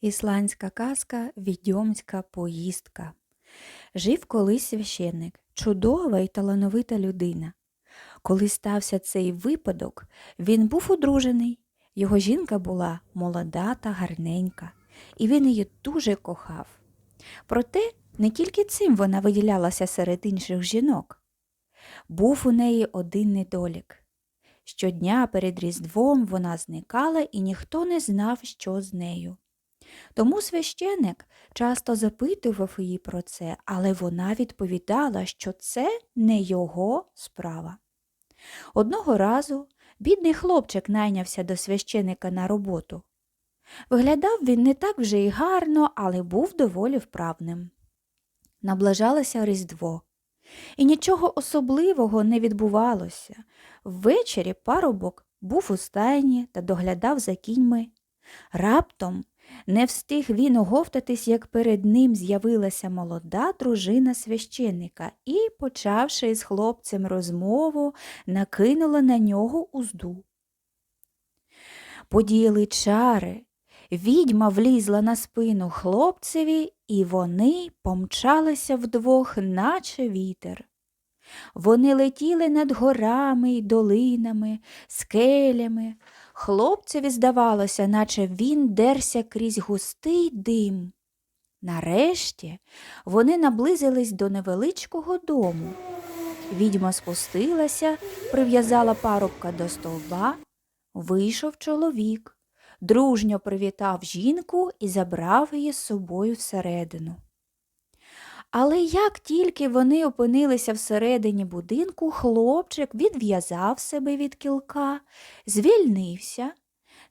Ісландська казка Відьомська поїздка. Жив колись священник, чудова і талановита людина. Коли стався цей випадок, він був одружений. Його жінка була молода та гарненька, і він її дуже кохав. Проте не тільки цим вона виділялася серед інших жінок. Був у неї один недолік. Щодня перед Різдвом вона зникала, і ніхто не знав, що з нею. Тому священик часто запитував її про це, але вона відповідала, що це не його справа. Одного разу бідний хлопчик найнявся до священика на роботу. Виглядав він не так вже й гарно, але був доволі вправним. Наближалося Різдво, і нічого особливого не відбувалося. Ввечері парубок був у стайні та доглядав за кіньми. Раптом не встиг він оговтатись, як перед ним з'явилася молода дружина священника і, почавши з хлопцем розмову, накинула на нього узду. Подіяли чари, відьма влізла на спину хлопцеві, і вони помчалися вдвох, наче вітер. Вони летіли над горами й долинами, скелями. Хлопцеві здавалося, наче він дерся крізь густий дим. Нарешті вони наблизились до невеличкого дому. Відьма спустилася, прив'язала парубка до стовба. Вийшов чоловік, дружньо привітав жінку і забрав її з собою всередину. Але як тільки вони опинилися всередині будинку, хлопчик відв'язав себе від кілка, звільнився,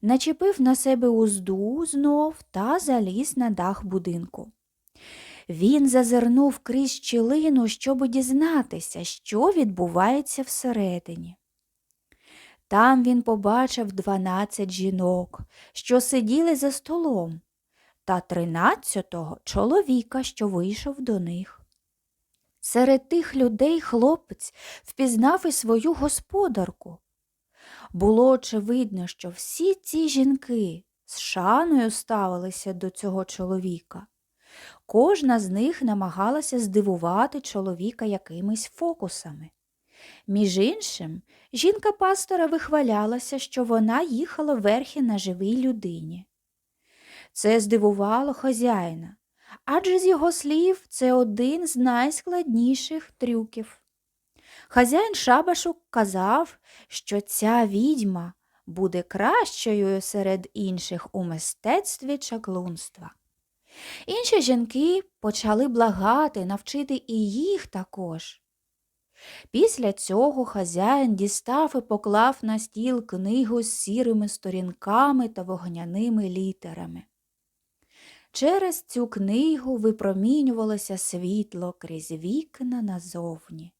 начепив на себе узду знов та заліз на дах будинку. Він зазирнув крізь щілину, щоб дізнатися, що відбувається всередині. Там він побачив дванадцять жінок, що сиділи за столом та тринадцятого чоловіка, що вийшов до них. Серед тих людей хлопець впізнав і свою господарку. Було очевидно, що всі ці жінки з шаною ставилися до цього чоловіка. Кожна з них намагалася здивувати чоловіка якимись фокусами. Між іншим, жінка пастора вихвалялася, що вона їхала верхи на живій людині. Це здивувало хазяїна, адже з його слів це один з найскладніших трюків. Хазяїн шабашу казав, що ця відьма буде кращою серед інших у мистецтві чаклунства. Інші жінки почали благати навчити і їх також. Після цього хазяїн дістав і поклав на стіл книгу з сірими сторінками та вогняними літерами. Через цю книгу випромінювалося світло крізь вікна назовні.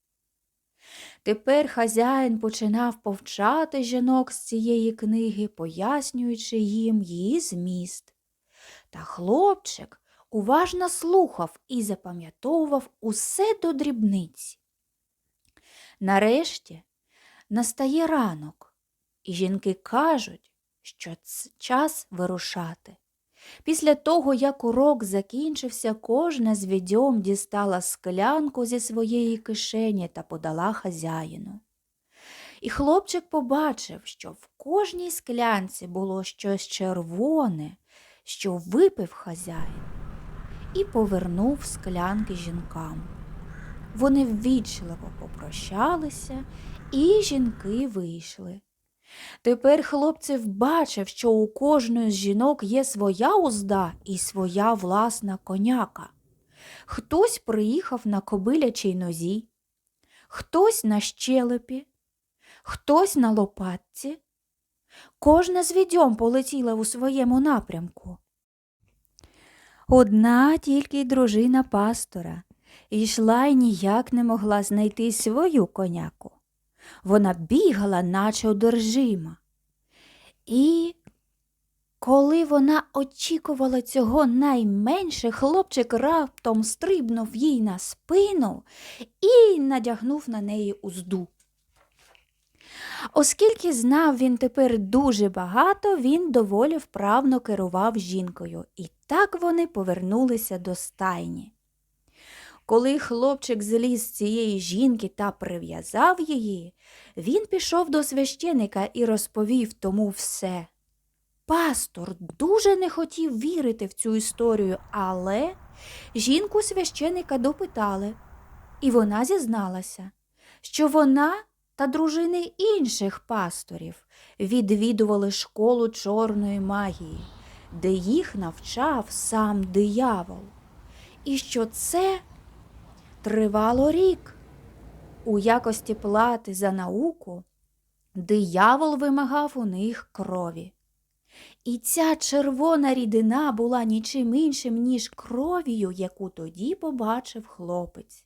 Тепер хазяїн починав повчати жінок з цієї книги, пояснюючи їм її зміст. Та хлопчик уважно слухав і запам'ятовував усе до дрібниць. Нарешті настає ранок, і жінки кажуть, що час вирушати. Після того, як урок закінчився, кожна з відьом дістала склянку зі своєї кишені та подала хазяїну. І хлопчик побачив, що в кожній склянці було щось червоне, що випив хазяїн, і повернув склянки жінкам. Вони ввічливо попрощалися, і жінки вийшли. Тепер хлопців бачив, що у кожної з жінок є своя узда і своя власна коняка. Хтось приїхав на кобилячій нозі, хтось на щелепі, хтось на лопатці. Кожна з відьом полетіла у своєму напрямку. Одна тільки дружина пастора йшла і ніяк не могла знайти свою коняку. Вона бігала, наче одержима. І коли вона очікувала цього найменше, хлопчик раптом стрибнув їй на спину і надягнув на неї узду. Оскільки знав він тепер дуже багато, він доволі вправно керував жінкою, і так вони повернулися до стайні. Коли хлопчик зліз з цієї жінки та прив'язав її, він пішов до священика і розповів тому все. Пастор дуже не хотів вірити в цю історію, але жінку священика допитали, і вона зізналася, що вона та дружини інших пасторів відвідували школу чорної магії, де їх навчав сам диявол, і що це тривало рік. У якості плати за науку диявол вимагав у них крові. І ця червона рідина була нічим іншим, ніж кров'ю, яку тоді побачив хлопець.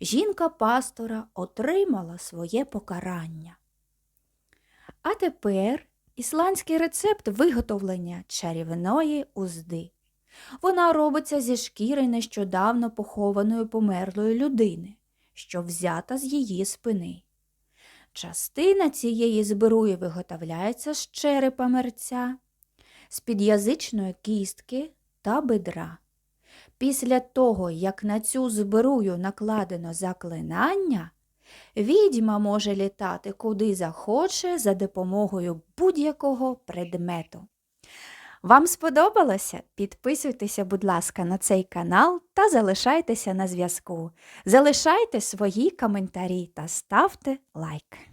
Жінка пастора отримала своє покарання. А тепер ісландський рецепт виготовлення чарівної узди. Вона робиться зі шкіри нещодавно похованої померлої людини, що взята з її спини. Частина цієї збруї виготовляється з черепа мерця, з під'язичної кістки та бедра. Після того, як на цю збрую накладено заклинання, відьма може літати куди захоче за допомогою будь-якого предмету. Вам сподобалося? Підписуйтеся, будь ласка, на цей канал та залишайтеся на зв'язку. Залишайте свої коментарі та ставте лайк.